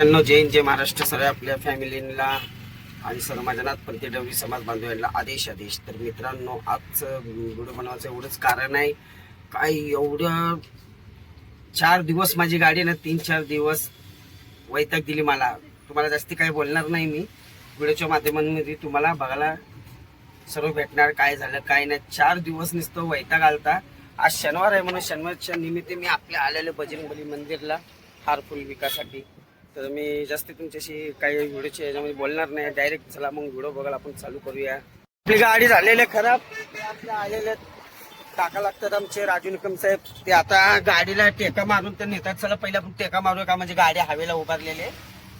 मित्रांनो जय जय महाराष्ट्र. सर आपल्या फॅमिलीला आणि सर्व माझ्या नाथपंथी डवरी समाज बांधवांना आदेश आदेश. तर मित्रांनो आजचं व्हिडिओ बनवायचं एवढंच कारण आहे. काय एवढं चार दिवस माझी गाडी ना तीन चार दिवस वैताग दिली मला. तुम्हाला जास्ती काही बोलणार नाही मी. व्हिडिओच्या माध्यमांमध्ये तुम्हाला बघायला सर्व भेटणार काय झालं काय नाही. चार दिवस नुसतं वैताग आलता. आज शनिवार आहे म्हणून शनिवारच्या निमित्त मी आपल्या आलेले बजरंगबली मंदिरला हार फुल विकासाठी. तर मी जास्त तुमच्याशी काही व्हिडिओच्या याच्यामध्ये बोलणार नाही. डायरेक्ट चला मग व्हिडिओ बघायला आपण चालू करूया. आपली गाडी झालेली आहे खराब. आपल्या आलेले टाका लागतात आमचे राजू निकम साहेब. ते आता गाडीला टेका मारून तर नेतात. चला पहिला आपण टेका मारूया का? म्हणजे गाडी हवेला उभारलेले आहे.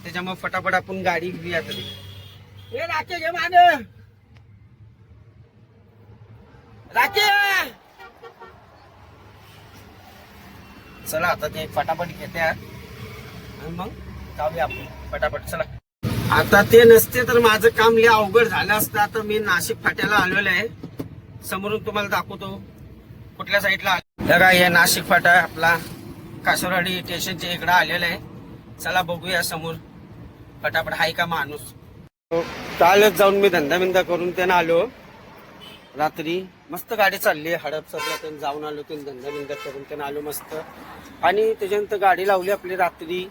त्याच्यामुळे फटाफट आपण गाडी घेऊया तरी. हे राखे घे मान राखे! चला आता ते फटाफट घेते. आणि मग? जाऊया आपण पटापट चला. आता ते नसते तर माझं काम लय अवघड झालं असतं. आता मी नाशिक फाट्याला आलेलो आहे. समोरून तुम्हाला दाखवतो. कुठल्या साईडला बघा हे नाशिक फाटा आपला. कासरवाडी स्टेशनच्या इकडं आलेला आहे. चला बघूया समोर. फटाफट हाय का माणूस? चालत जाऊन मी धंदा बिंदा करून त्यानं आलो. रात्री मस्त गाडी चालली हडपसरला त्यांनी जाऊन आलो त्यांनी धंदा बिंदा करून त्यानं आलो मस्त. आणि त्याच्यानंतर गाडी लावली आपली रात्री.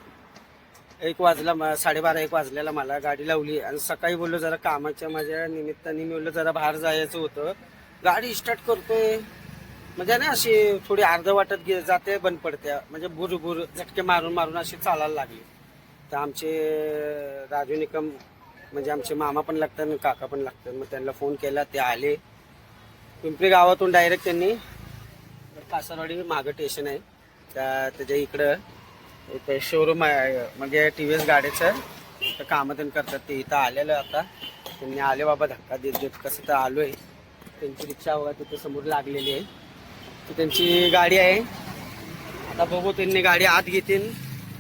एक वाजला म- साडेबारा एक वाजल्याला मला. गाडी लावली आणि सकाळी बोललो जरा कामाच्या माझ्या निमित्ताने. मी बोललो जरा बाहेर जायचं होतं. गाडी स्टार्ट करतोय. म्हणजे ना अशी थोडी अर्ध वाटत गे जाते बंद पडते. म्हणजे बुरबुर झटके मारून मारून अशी चालायला लागली. तर आमचे राजू निकम म्हणजे आमचे मामा पण लागतात आणि काका पण लागतात. मग त्यांना फोन केला ते आले. पिंपरी गावातून डायरेक्ट त्यांनी कासारवाडी मागं स्टेशन आहे. त्या त्याच्या इकडं. इथे शोरूम आहे म्हणजे टी व्ही एस गाडीचं तर कामं त्यांनी करतात ते. इथं आलेलं आता. त्यांनी आले बाबा धक्का देत देत. कसं तर आहे त्यांची रिक्षा वगैरे तिथे समोर लागलेली आहे. ती त्यांची गाडी आहे. आता बघू त्यांनी गाडी आत घेतील.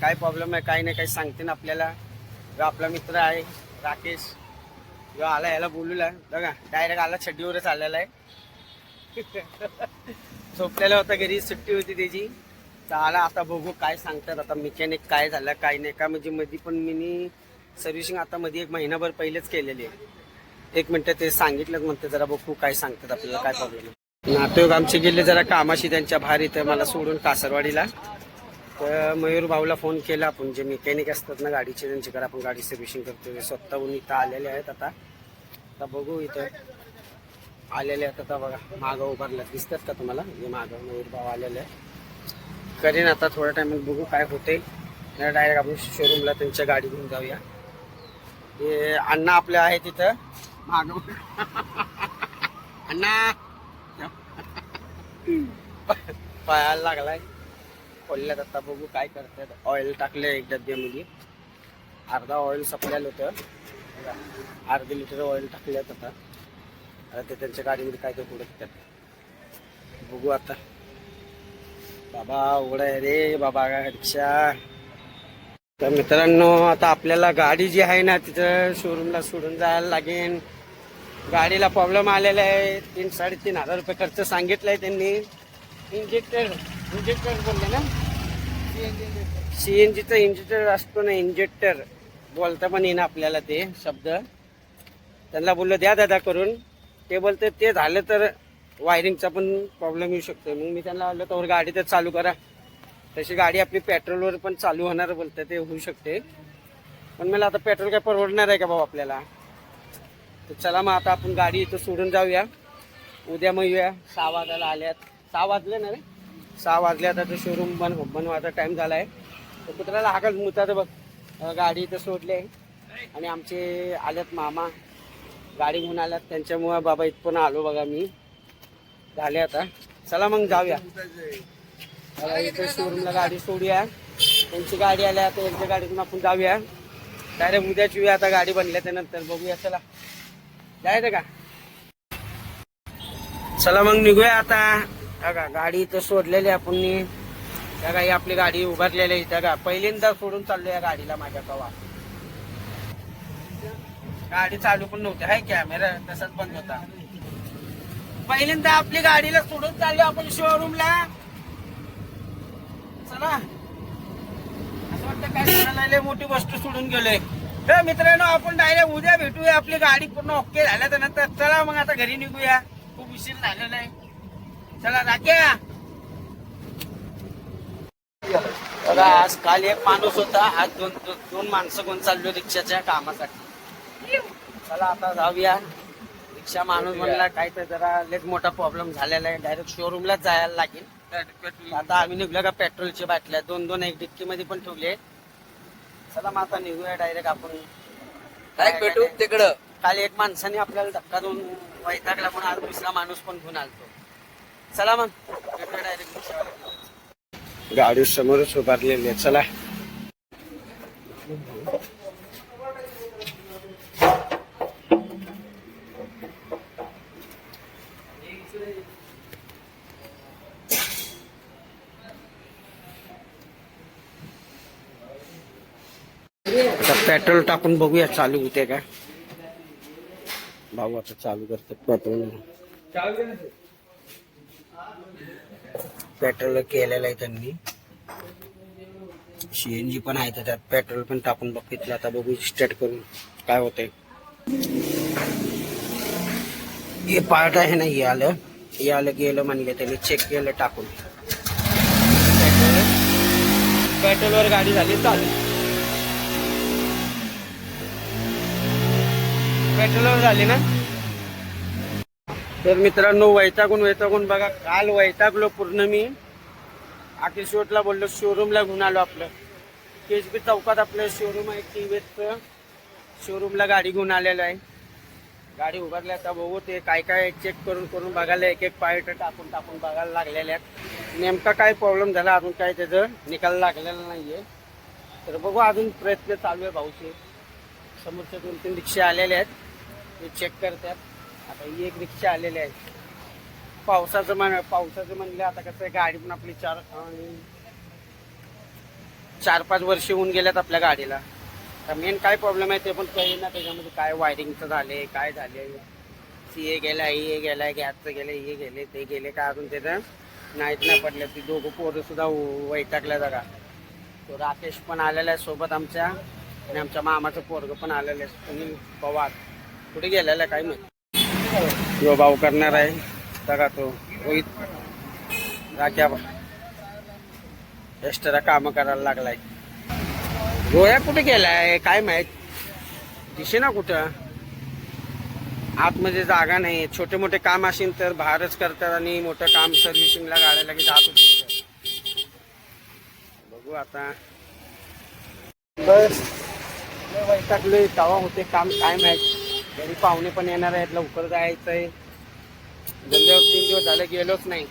काय प्रॉब्लेम आहे काय नाही काही सांगतील आपल्याला. जो आपला मित्र आहे राकेश. जो आला याला बोलूला. बघा डायरेक्ट आला छड्डीवरच आलेला आहे. झोपलेला होता घरी सुट्टी होती त्याची. तर आता बघू काय सांगतात. आता मेकॅनिक काय झालं काय नाही. का म्हणजे मध्ये पण मी सर्व्हिसिंग आता मध्ये एक महिनाभर पहिलेच केलेली आहे. एक मिनटं ते सांगितलं म्हणते जरा बघू काय सांगतात आपल्याला काय प्रॉब्लेम नातेवाईक आमचे गेले जरा कामाशी त्यांच्या भार इथं मला सोडून कासरवाडीला. तर मयूर भाऊला फोन केला आपण जे मेकॅनिक असतात ना गाडीचे त्यांच्याकडे आपण गाडी सर्व्हिसिंग करतो ते स्वतःहून इथं आलेले आहेत आता. आता बघू इथं. आलेले आहेत आता बघा. मागं उभारल्यात. दिसतात का तुम्हाला? हे मागं मयूर भाऊ आलेले आहे करीन आता थोड्या टायमात बघू काय होते डायरेक्ट आपण शोरूमला त्यांच्या गाडी घेऊन जाऊया. हे अण्णा आपल्या आहे तिथं. माग. अण्णा. पायाला लागलाय. खोलल्यात आता बघू काय करतात. ऑइल टाकले एक डब्यामध्ये. अर्धा ऑइल संपलेलं होतं. बघा, अर्धे लिटर ऑइल टाकल्यात आता. आता ते त्यांच्या गाडीमध्ये काय ते पुढे बघू आता. बाबा उघड आहे रे बाबा रिक्षा. तर मित्रांनो आता आपल्याला गाडी जी आहे ना तिथं शोरूमला सोडून जायला लागेल. गाडीला प्रॉब्लेम आलेला आहे. तीन साडेतीन हजार रुपये खर्च सांगितलाय त्यांनी. इंजेक्टर इंजेक्टर बोलले ना? सी एन जीचा इंजेक्टर असतो ना इंजेक्टर बोलता पण येईन आपल्याला ते शब्द. त्यांना बोललो द्या दादा करून. ते बोलते ते झालं तर वायरिंगचा पण प्रॉब्लेम येऊ शकतो मग मी त्यांना आलं तर गाडी तर चालू करा. तशी गाडी आपली पेट्रोलवर पण चालू होणार बोलतं ते होऊ शकते. पण मला आता पेट्रोल काय परवडणार आहे का भाऊ आपल्याला? तर चला मग आता आपण गाडी इथं सोडून जाऊया. उद्या मग येऊया. सहा वाजायला आल्यात. सहा वाजले ना रे? सहा वाजले आता ते शोरूम बन बनवायचा टाईम झाला आहे तर कुत्र्याला हाकल मुतात बघ. गाडी इथं सोडली आहे. आणि आमचे आल्यात मामा. गाडी घेऊन आल्यात. त्यांच्यामुळं बाबा इथपर्यंत आलो बघा मी. झाले आता. चला मग जाऊया. चला इथे शोरूमला गाडी सोडूया. त्यांची गाडी आल्या आता यांच्या गाडीतून आपण जाऊया. डायरेक्ट उद्याच येऊया आता गाडी बनल्या त्यानंतर बघूया चला. जायचं का? चला मग निघूया आता. बघा गाडी इथं सोडलेली आपण. बघा ही आपली गाडी उभारलेली आहे. इथं का पहिल्यांदा सोडून चाललो या गाडीला माझ्या कवा. गाडी चालू पण नव्हती. हाय कॅमेरा तसाच बंद होता. पहिल्यांदा आपली गाडीला सोडून चाललो आपण शोरूमला चला. असं वाटतं काय कोणाला लय मोठी वस्तू सोडून गेलोय. तर मित्रांनो आपण डायरेक्ट उद्या भेटूया. आपली गाडी पूर्ण ओके झाल्याच्यानंतर चला मग आता घरी निघूया. खूप उशीर झालेला आहे. चला राख्या बघा आज काल एक माणूस होता. आज दोन दोन- दोन माणसं कोण चाललो रिक्षाच्या कामासाठी. चला आता जाऊया. रिक्षा माणूस म्हणला काय तर जरा लेट मोठा प्रॉब्लेम झालेला आहे. डायरेक्ट शोरूमलाच जायला लागेल. आता आम्ही निघलो का पेट्रोलच्या बाटल्या दोन दोन एक डिक्की मध्ये पण ठेवले. चला मग आता निघूया डायरेक्ट आपण. डायरेक्ट भेटू तिकडं. काल एक माणसाने आपल्याला धक्का देऊन वैतागला पण आज दुसरा माणूस पण घेऊन आलतो. चला मग. भेटूया डायरेक्ट गाडी समोरच उभारलेली आहे. चला. पेट्रोल टाकून बघूया, चालू होते का? भाऊ, आता चालू करते पेट्रोल. पेट्रोल केलेलं आहे त्यांनी. सीएनजी पण आहे पेट्रोल पण टाकून बघितलं, आता बघू स्टार्ट करून काय होतंय. हे पार्ट आहे ना, हे आलं. हे आलं, गेलं म्हणले त्यांनी चेक केलं, टाकून. पेट्रोलवर गाडी झाली, चालू. पेट्रोलवर झाली ना? तर मित्रांनो वैतागून वैतागून बघा काल वैतागलो पूर्ण मी. अखिल शेवटला बोललो शोरूमला घेऊन आलो आपलं. केसबी चौकात आपलं शोरूम आहे टीव्हीचं शोरूमला गाडी घेऊन आलेलं आहे. गाडी उभारली आता बघू ते काय काय चेक करून करून बघायला एक एक पायट टाकून टाकून बघायला लागलेले आहेत. नेमका काय प्रॉब्लेम झाला अजून काय त्याचं निकाल लागलेला आहे तर बघू अजून प्रयत्न चालू आहे भाऊचे. समोरच्या दोन तीन रिक्षा आलेल्या आहेत. ते चेक करतात. आता ही एक रिक्षा आलेली आहे. पावसाचं म्हण पावसाचं म्हणलं आता कसं आहे गाडी पण आपली चार चार पाच वर्ष होऊन गेल्यात आपल्या गाडीला. तर मेन काय प्रॉब्लेम आहे ते पण काही ना त्याच्यामध्ये काय वायरिंगचं झाले काय झाले सी ए गेला हे गेलाय गॅसचं गेले हे गेले ते गेले काय अजून त्याचं नाहीत नाही पडले ती दोघं पोरं सुद्धा वैतागल्या जागा तो राकेश पण आलेला आहे सोबत आमच्या आणि आमच्या मामाचं पोरग पण आलेलं आहे. सुनील पवार कुठे गेलेला आहे काय माहिती? जो भाऊ करणार आहे. बघा तो रोहित. राख्या एक्स्ट्रा काम करायला लागलाय. गोळ्या कुठे गेलाय काय माहीत? दिसे ना कुठं? आतमध्ये जागा नाही. छोटे मोठे काम असेल तर बाहेरच करतात आणि मोठं काम सर्व्हिसिंगला गाड्या की जात होते बघू आता. बस. टाकले तवा होते काम काय माहीत? घरी पाहुणे पण येणार आहेत लवकर जायचंय. धंद्यावर तीन दिवस झाले गेलोच नाही.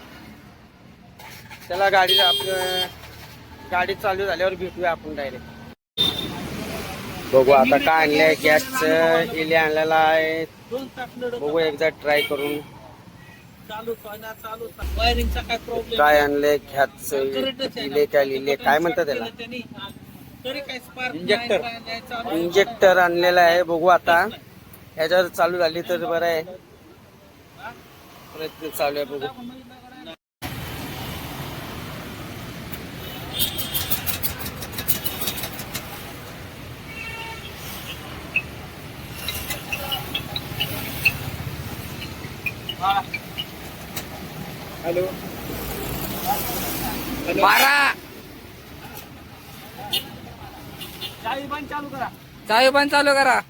चला गाडी आपलं गाडी चालू झाल्यावर भेटूया आपण डायरेक्ट बघू आता काय आणलंय गॅसचं इले आणलेला आहे. बघू एकदा ट्राय करून. काय आणलंय गॅसचं इले काय लिहिले काय म्हणतात त्याला? इंजेक्टर इंजेक्टर आणलेला आहे बघू आता. ह्याच्यावर चालू झाली तर बरं आहे. प्रयत्न चालू आहे बघू. हॅलो. बारा. चावी पण चालू करा. चावी पण चालू करा.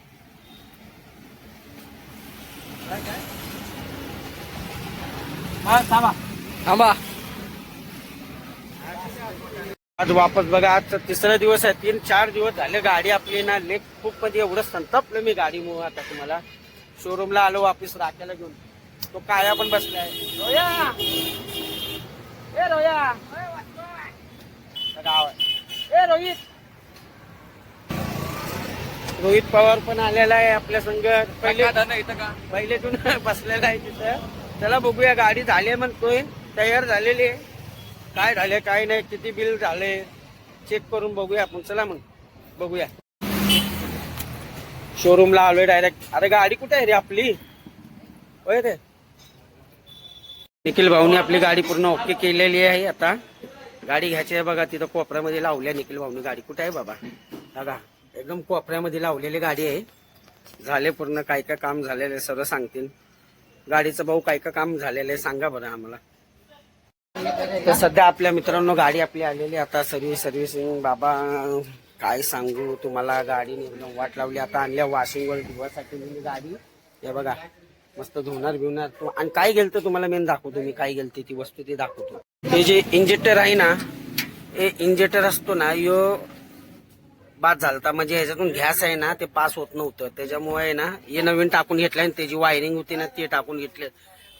थांबा. थांबा. आज वापस बघा आजचा तिसरा दिवस आहे. तीन चार दिवस झाले गाडी आपली ना लेक खूप मध्ये एवढं संतापलं मी गाडीमुळे आता तुम्हाला. शोरूमला आलो वापस राख्याला घेऊन. तो काया पण बसलाय रोया! ए रोया! गाव आहे. ए रोहित! रोहित पवार पण आलेला आहे आपल्या संघ. पहिले इथं का? पहिले तून बसलेला आहे तिथं. चला बघूया गाडी झाली आहे म्हणतोय. तयार झालेली आहे. काय झाले काय नाही किती बिल झाले चेक करून बघूया आपण. चला मग बघूया. शोरूमला आलोय डायरेक्ट अरे गाडी कुठे आहे रे आपली? होय रे. निखिल भाऊनी आपली गाडी पूर्ण ओके केलेली आहे आता. गाडी घ्यायची आहे बघा तिथं कोपऱ्यामध्ये लावल्या निखिल भाऊनी गाडी. कुठे आहे बाबा? बघा एकदम कोपऱ्यामध्ये लावलेली गाडी आहे. झाले पूर्ण काय काय काम झालेलं आहे सर्व सांगतील. गाडीचं भाऊ काय काय काम झालेलं आहे सांगा बरं आम्हाला. तर सध्या आपल्या मित्रांनो गाडी आपली आलेली आता सर्व्हिस सर्व्हिसिंग बाबा काय सांगू तुम्हाला गाडी एकदम वाट लावली. आता आणल्या वॉशिंगवर धुवासाठी मी गाडी. हे बघा मस्त धुणार बिवणार तू. आणि काय गेलतं तुम्हाला मेन दाखवतो मी काय गेलते ती वस्तू ती दाखवतो. हे जे इंजेक्टर आहे ना हे इंजेक्टर असतो ना यो बाद झालता म्हणजे ह्याच्यातून गॅस आहे ना ते पास होत नव्हतं. त्याच्यामुळे आहे ना हे नवीन टाकून घेतलं आणि त्याची वायरिंग होती ना ते टाकून घेतले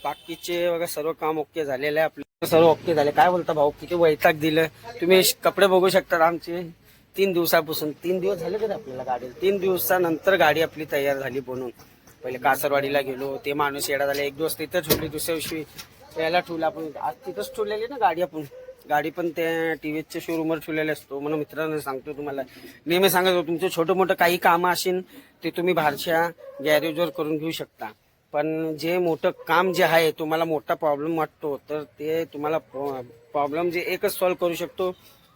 बाकीचे वगैरे सर्व काम ओके झालेलं आहे. आपलं सर्व ओके झाले. काय बोलता भाऊ? किती वैताग दिलं. तुम्ही कपडे बघू शकता आमचे. तीन दिवसापासून. तीन दिवस झाले का आपल्याला गाडी तीन दिवसानंतर गाडी आपली तयार झाली बनून. पहिले कासरवाडीला गेलो. ते माणूस येडा झाला. एक दिवस तिथं ठेवली दुसऱ्या दिवशी यायला ठेवलं आपण. आज तिथंच ठेवलेली ना गाडी आपण. गाडी पण त्या टी टीव्हीच्या शोरूमवर ठेवलेले असतो. म्हणून मित्रांनो सांगतो तुम्हाला. नेहमी सांगत होतो तुमचं छोटं मोठं काही कामं असेल ते तुम्ही बाहेरच्या गॅरेजवर करून घेऊ शकता. पण जे मोठं काम जे आहे तुम्हाला मोठा प्रॉब्लेम वाटतो तर ते तुम्हाला प्रॉब्लेम जे एकच सॉल्व्ह करू शकतो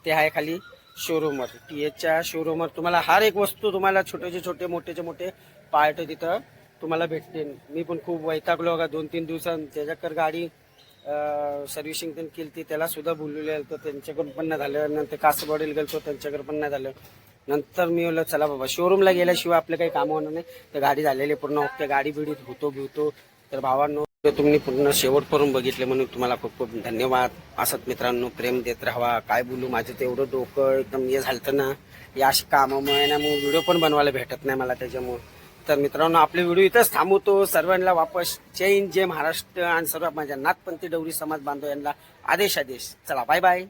ते आहे खाली शोरूमवर टी एचच्या शोरूमवर तुम्हाला हर एक वस्तू तुम्हाला छोटेचे छोटे मोठेचे मोठे पार्ट तिथं तुम्हाला भेटतील. मी पण खूप वैतागलो का दोन तीन दिवसां त्याच्याकर गाडी सर्व्हिसिंग त्यांनी केली ती त्याला सुद्धा बोललेलं तर त्यांच्याकडून पण नाही झालं. नंतर कासरवाडीला गेलो त्यांच्याकडे पण नाही झालं. नंतर मी बोललं चला बाबा शोरूमला गेल्याशिवाय आपलं काही काम होणार नाही. तर गाडी झालेली पूर्ण ओके गाडी बिडीत होतो भिवतो तर भावांनो तुम्ही पूर्ण शेवट करून बघितले म्हणून तुम्हाला खूप खूप धन्यवाद. असंच मित्रांनो प्रेम देत राहा. काय बोलू माझं तेवढं डोकं एकदम हे झालं ना. या अशी कामामुळे ना मग व्हिडिओ पण बनवायला भेटत नाही मला त्याच्यामुळे. तर मित्रांनो आपले व्हिडिओ इथंच थांबवतो. सर्वांना वापस जय हिंद जय महाराष्ट्र आणि सर्व माझ्या नाथपंथी डवरी समाज बांधव यांना आदेश आदेश. चला बाय बाय